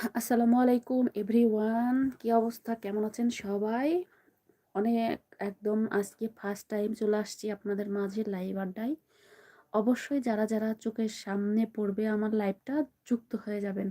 আসসালামু আলাইকুম এভরিওয়ান। কী অবস্থা? কেমন আছেন সবাই? অনেক, একদম আজকে ফার্স্ট টাইম চলে আসছি আপনাদের মাঝে লাইভ আড্ডায়। অবশ্যই যারা যারা চোখের সামনে পড়বে আমার লাইভটা যুক্ত হয়ে যাবেন।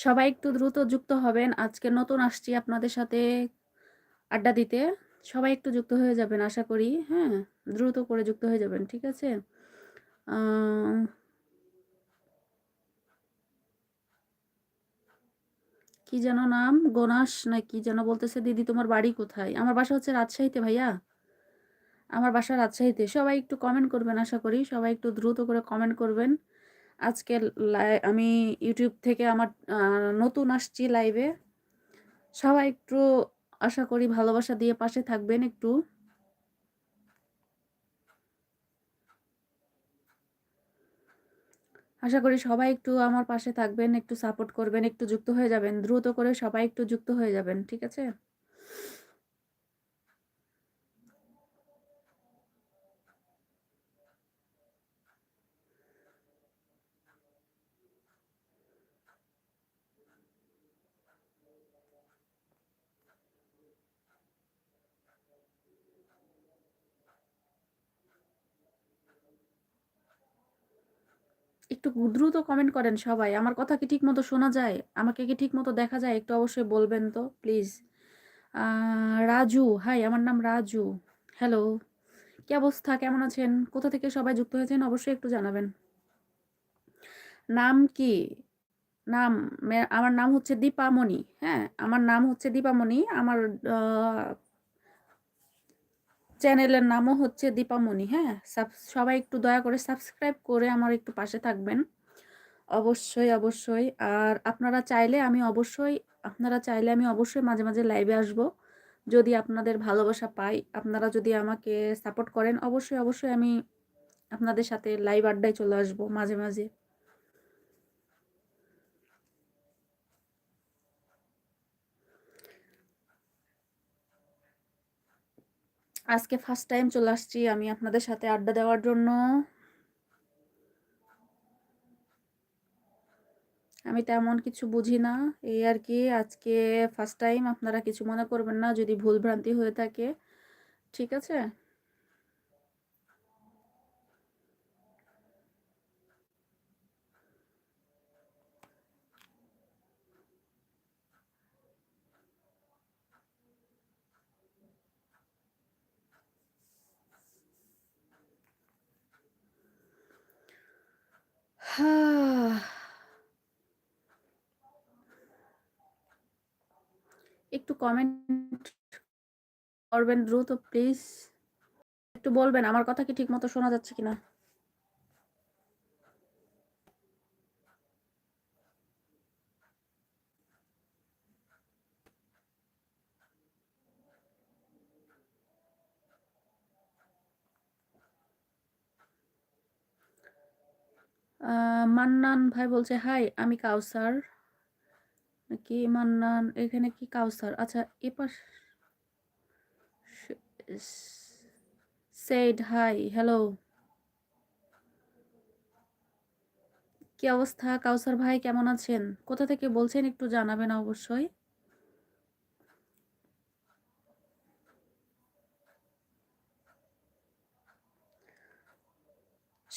সবাই একটু দ্রুত যুক্ত হবেন। আজকে নতুন আসছি আপনাদের সাথে আড্ডা দিতে। সবাই একটু যুক্ত হয়ে যাবেন আশা করি হ্যাঁ দ্রুত করে যুক্ত হয়ে যাবেন, ঠিক আছে? কি যেন নাম? গোনাস না কি যেন বলতেছে, দিদি, তোমার বাড়ি কোথায়? আমার বাসা হচ্ছে রাজশাহীতে ভাইয়া। আমার বাসা রাজশাহীতে। সবাই একটু কমেন্ট করবেন আশা করি। সবাই একটু দ্রুত করে কমেন্ট করবেন। আজকে আমি ইউটিউব থেকে আমার নতুন আসছি লাইভে সবাই একটু আশা করি ভালোবাসা দিয়ে পাশে থাকবেন একটু। আশা করি সবাই একটু আমার পাশে থাকবেন, একটু সাপোর্ট করবেন, একটু যুক্ত হয়ে যাবেন। দ্রুত করে সবাই একটু যুক্ত হয়ে যাবেন, ঠিক আছে? একটু দ্রুত কমেন্ট করেন সবাই। আমার কথা কি ঠিক মতো শোনা যায়? আমাকে কি ঠিক মতো দেখা যায়? একটু অবশ্যই বলবেন তো প্লিজ রাজু হাই আমার নাম রাজু। হ্যালো কি অবস্থা? কেমন আছেন? কোথা থেকে সবাই যুক্ত হয়েছেন? অবশ্যই একটু জানাবেন। নাম কি? নাম আমার নাম হচ্ছে দীপামণি হ্যাঁ? আমার নাম হচ্ছে দীপামণি। আমার চ্যানেলের নামও হচ্ছে দীপামণি হ্যাঁ সবাই একটু দয়া করে সাবস্ক্রাইব করে আমার একটু পাশে থাকবেন অবশ্যই, অবশ্যই। আর আপনারা চাইলে আমি অবশ্যই আপনারা চাইলে আমি অবশ্যই মাঝে, মাঝে লাইভে আসব। যদি আপনাদের ভালোবাসা পাই, আপনারা যদি আমাকে সাপোর্ট করেন, অবশ্যই, অবশ্যই আমি আপনাদের সাথে লাইভ আড্ডায় চলে আসব মাঝে, মাঝে। আজকে ফার্স্ট টাইম চলে আসছি, আমি আপনাদের সাথে আড্ডা দেওয়ার জন্য। আমি তেমন কিছু বুঝি না। এই আর কি আজকে ফার্স্ট টাইম আপনারা কিছু মনে করবেন না, যদি ভুল ভ্রান্তি হয়ে থাকে। ঠিক আছে? একটু কমেন্ট করবেন দ্রুত প্লিজ। একটু বলবেন, আমার কথা কি ঠিক মতো শোনা যাচ্ছে কিনা? মান্নান ভাই বলছে, "হাই, আমি কাউসার।" কি মান্নান এখানে কি কাউসার? আচ্ছা এপাশ সেইড হাই, হ্যালো। কি অবস্থা কাউসার ভাই কেমন আছেন? কোথা থেকে বলছেন একটু জানাবেন অবশ্যই।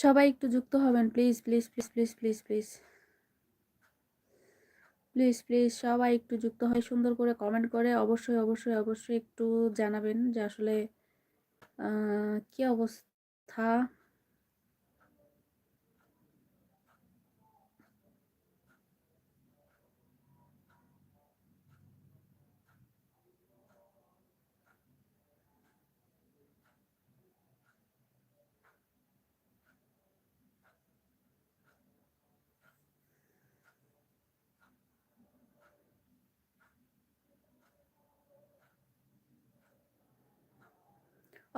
সবাই একটু যুক্ত হবেন please, please, please, please, please, please. Please, please সবাই একটু যুক্ত হয় সুন্দর করে কমেন্ট করে অবশ্যই, অবশ্যই, অবশ্যই একটু জানাবেন যে আসলে কি অবস্থা?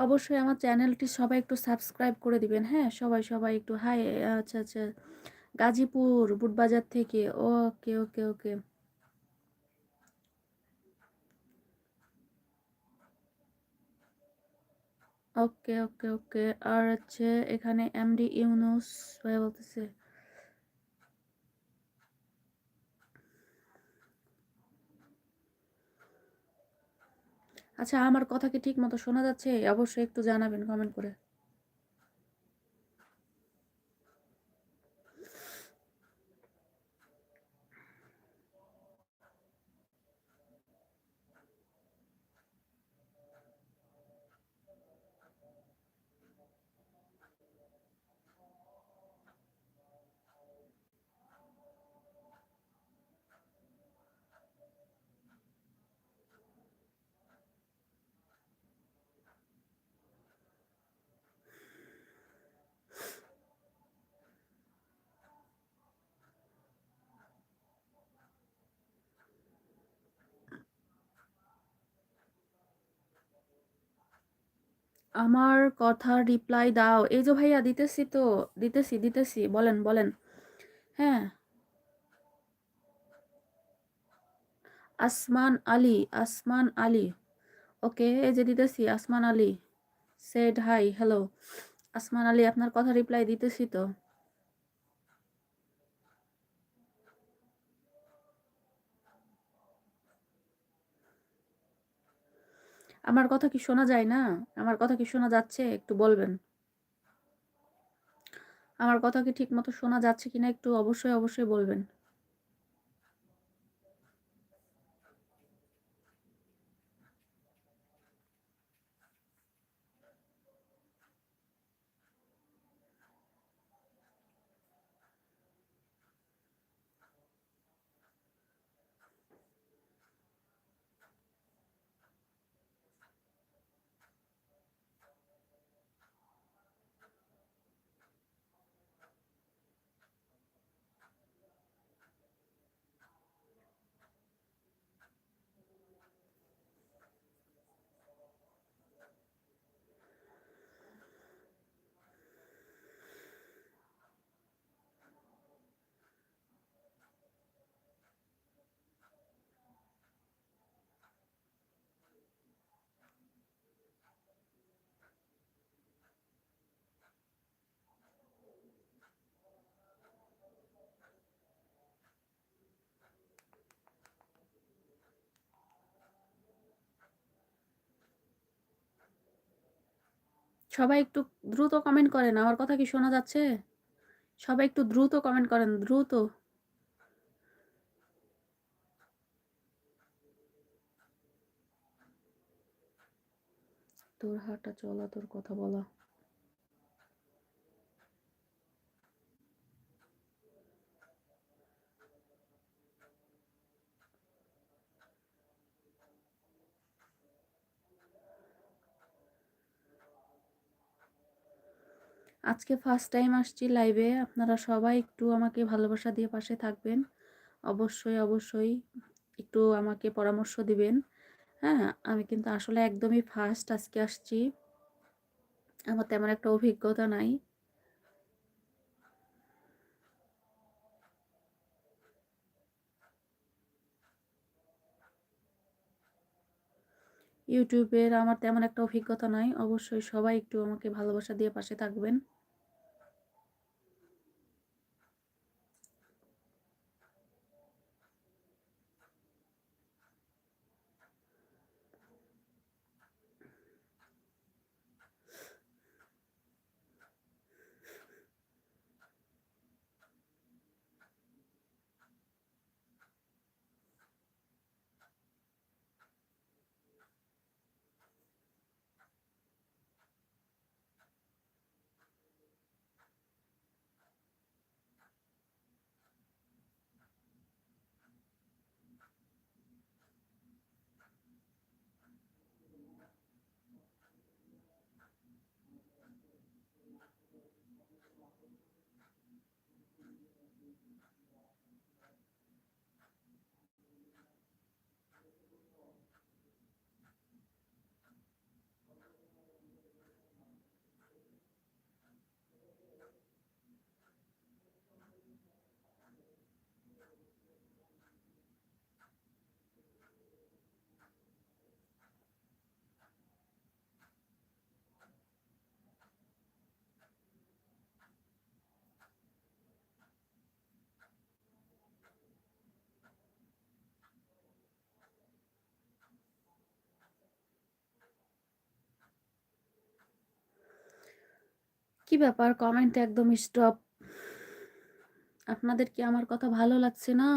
অবশ্যই আমার চ্যানেলটি সবাই একটু সাবস্ক্রাইব করে দিবেন হ্যাঁ? সবাই, সবাই একটু হাই আচ্ছা, আচ্ছা। গাজীপুর বুটবাজার থেকে। ওকে, ওকে, ওকে। ওকে, ওকে, ওকে। আর হচ্ছে এখানে এমডি ইউনুস ভাই বলতেছে আচ্ছা আমার কথা কি ঠিক মতো শোনা যাচ্ছে? অবশ্যই একটু জানাবেন কমেন্ট করে। আমার কথার রিপ্লাই দাও। এই যে ভাইয়া দিতেছি তো, দিতেছি, দিতেছি। বলেন, বলেন। হ্যাঁ। আসমান আলী, আসমান আলী। ওকে, এই যে দিতেছি আসমান আলী। Shed high, hello. আসমান আলী আপনার কথা রিপ্লাই দিতেছি তো। আমার কথা কি শোনা যায় না? আমার কথা কি শোনা যাচ্ছে? একটু বলবেন। আমার কথা কি ঠিক মতো শোনা যাচ্ছে কিনা একটু অবশ্যই, অবশ্যই বলবেন। সবাই একটু দ্রুত কমেন্ট করেন, আমার কথা কি শোনা যাচ্ছে? সবাই একটু দ্রুত কমেন্ট করেন, দ্রুত। তোর হাঁটা চলা, তোর কথা বলা। আজকে ফার্স্ট টাইম আসছি লাইভে আপনারা সবাই একটু আমাকে ভালোবাসা দিয়ে পাশে থাকবেন। অবশ্যই অবশ্যই একটু আমাকে পরামর্শ দিবেন। হ্যাঁ আমি কিন্তু আসলে একদমই ফার্স্ট আজকে আসছি। আমার তেমন একটা অভিজ্ঞতা নাই। ইউটিউবের আমার তেমন একটা অভিজ্ঞতা নাই। অবশ্যই সবাই একটু আমাকে ভালোবাসা দিয়ে পাশে থাকবেন। কি ব্যাপার? কমেন্ট একদম স্টপ আপনাদের কি আমার কথা ভালো লাগছে না?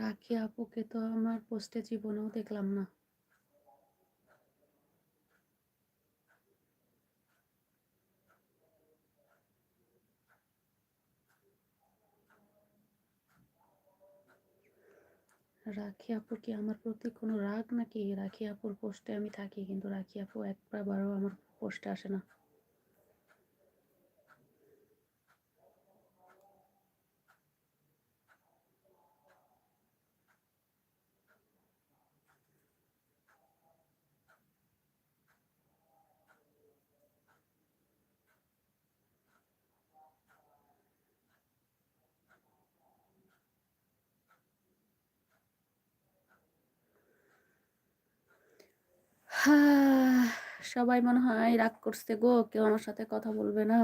রাখি আপুকে তো আমার পোস্টে জীবনেও দেখলাম না। রাখি আপুর কি আমার প্রতি কোনো রাগ নাকি? রাখি আপুর পোস্টে আমি থাকি, কিন্তু রাখি আপু একবার বারো আমার পোস্টে আসে না। সবাই মনে হয় রাগ করছে গো কেউ আমার সাথে কথা বলবে না।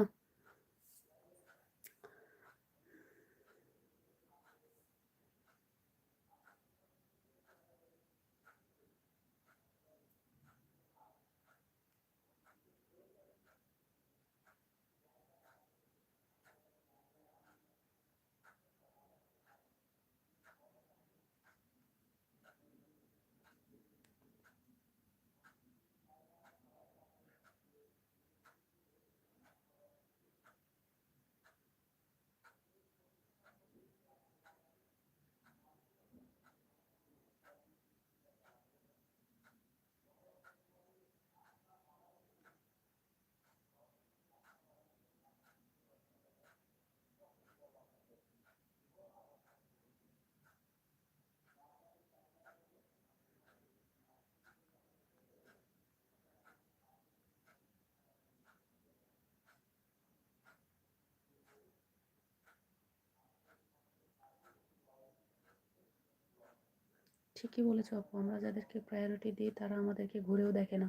ঠিকই বলেছ আপু আমরা যাদেরকে প্রায়োরিটি দিই তারা আমাদেরকে ঘুরেও দেখে না।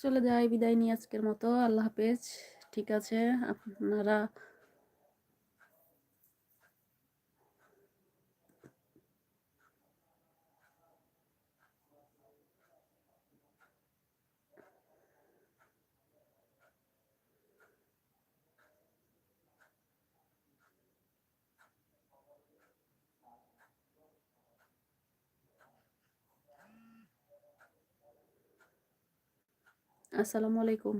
চলে যাই বিদায় নিয়ে আজকের মতো। আল্লাহ হাফেজ ঠিক আছে আপনারা আসসালামু আলাইকুম।